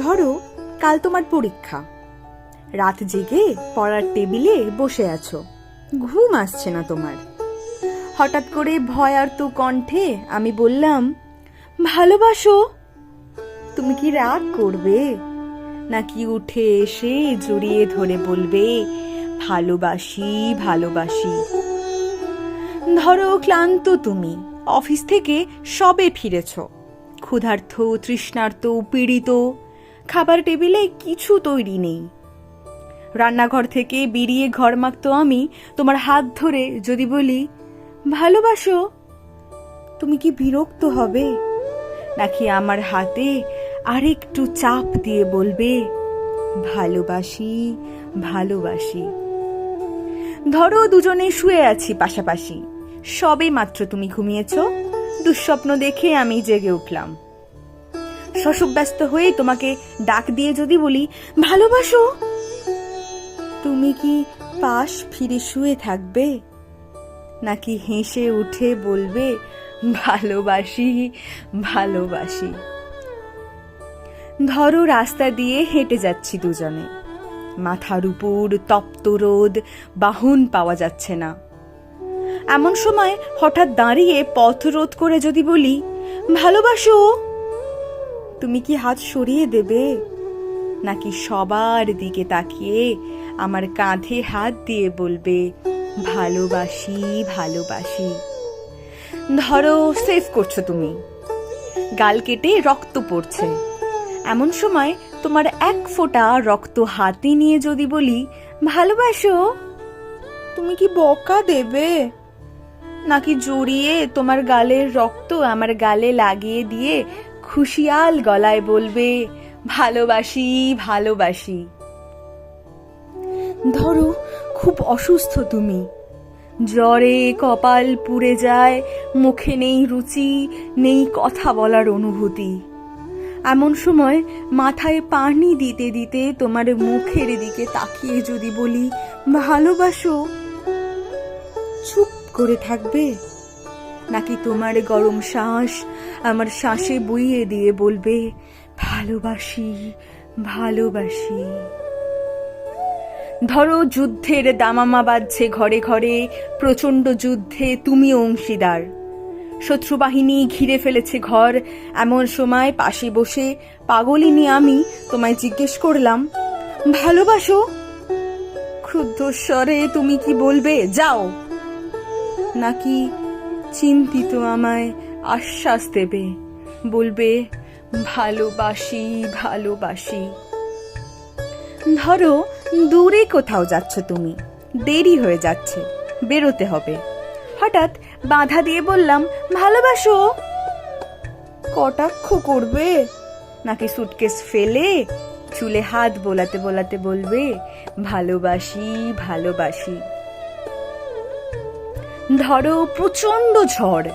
ধরো, কাল তোমার পরীক্ষা। রাত জেগে পড়ার টেবিলে বসে আছো, ঘুম আসছে না তোমার। হঠাৎ করে ভয়ার্ত কণ্ঠে আমি বললাম, ভালোবাসো? তুমি কি রাগ করবে? নাকি উঠে এসে জড়িয়ে ধরে বলবে, ভালোবাসি ভালোবাসি? ধরো, ক্লান্ত তুমি, অফিস থেকে সবে ফিরেছ। ক্ষুধার্থ তৃষ্ণার্ত, পীড়িত খাবার টেবিলে কিছু তৈরি নেই। রান্নাঘর থেকে বেরিয়ে ঘর মাখতো আমি। তোমার হাত ধরে যদি বলি, ভালোবাসো? তুমি কি বিরক্ত হবে? নাকি আমার হাতে আরেকটু চাপ দিয়ে বলবে, ভালোবাসি ভালোবাসি। ধরো দুজনে শুয়ে আছি পাশাপাশি। সবে মাত্র তুমি ঘুমিয়েছ। দুঃস্বপ্ন দেখে আমি জেগে উঠলাম। শশব্যস্ত হয়ে তোমাকে ডাক দিয়ে যদি বলি, ভালোবাসো? তুমি কি পাশ ফিরে শুয়ে থাকবে? নাকি হেসে উঠে বলবে, ভালোবাসি ভালোবাসি? ধরো রাস্তা দিয়ে হেঁটে যাচ্ছি দুজনে। মাথার উপর তপ্ত রোদ, বাহন পাওয়া যাচ্ছে না। এমন সময় হঠাৎ দাঁড়িয়ে পথ রোধ করে যদি বলি, ভালোবাসো? তুমি কি হাত সরিয়ে দেবে? নাকি সবার দিকে তাকিয়ে আমার কাঁধে হাত দিয়ে বলবে, ভালোবাসি ভালোবাসি ধরো, সেভ করছ তুমি। গাল কেটে রক্ত পড়ছে। এমন সময় তোমার এক ফোঁটা রক্ত হাতে নিয়ে যদি বলি, ভালোবাসো তুমি কি বকা দেবে? নাকি জড়িয়ে তোমার গালের রক্ত আমার গালে লাগিয়ে দিয়ে খুশিয়াল গলায় বলবে, ভালোবাসি ভালোবাসি। ধরো, খুব অসুস্থ তুমি। জ্বরে কপাল পুড়ে যায়, মুখে নেই রুচি, নেই কথা বলার অনুভূতি। এমন সময় মাথায় পানি দিতে দিতে তোমার মুখের দিকে তাকিয়ে যদি বলি, ভালোবাসো? চুপ করে থাকবে। নাকি তোমার গরম শ্বাস আমার শ্বাসে বইয়ে দিয়ে বলবে, ভালোবাসি ভালোবাসি ধরো যুদ্ধের দামামা বাজছে ঘরে ঘরে, প্রচণ্ড যুদ্ধে তুমি অংশীদার। শত্রুবাহিনী ঘিরে ফেলেছে ঘর, এমন সময় পাশে বসে, পাগলিনী, আমি তোমায় জিজ্ঞেস করলাম, ভালোবাসো? ক্ষুদ্ধস্বরে তুমি কি বলবে? যাও। নাকি চিন্তিত আমায় আশ্বাস দেবে। বলবে, ভালোবাসি ভালোবাসি। ধরো, দূরে কোথাও যাচ্ছ তুমি। দেরি হয়ে যাচ্ছে, বেরোতে হবে। হঠাৎ বাধা দিয়ে বললাম, ভালোবাসো। কটাক্ষ করবে? নাকি সুটকেস ফেলে? চুলে হাত বোলাতে বোলাতে বলবে, ভালোবাসি ভালোবাসি। ধরো প্রচণ্ড ঝড়।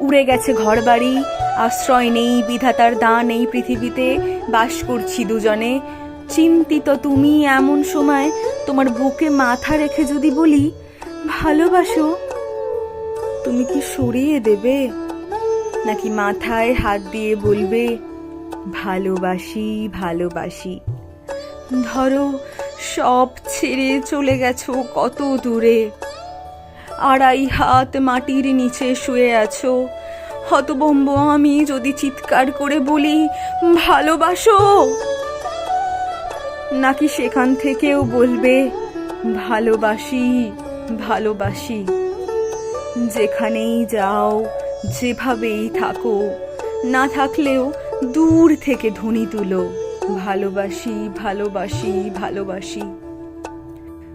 উড়ে গেছে ঘর বাড়ি আশ্রয় নেই বিধাতার দান এই পৃথিবীতে, বাস করছি দুজনে। চিন্তিত তুমি এমন সময় তোমার বুকে মাথা রেখে যদি বলি, ভালোবাসো, তুমি কি সরিয়ে দেবে? নাকি মাথায় হাত দিয়ে বলবে, ভালোবাসি ভালোবাসি ধরো সব ছেড়ে চলে গেছো কত দূরে। আড়াই হাত মাটির নিচে শুয়ে আছো। হতবম্ব আমি যদি চিৎকার করে বলি, ভালোবাসো? নাকি সেখান থেকেও বলবে, ভালোবাসি ভালোবাসি। যেখানেই যাও, যেভাবেই থাকো, না থাকলেও দূর থেকে ধ্বনি তুলো, ভালোবাসি ভালোবাসি ভালোবাসি।